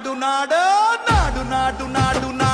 నాడు నాడు నాడు నాడు నాడు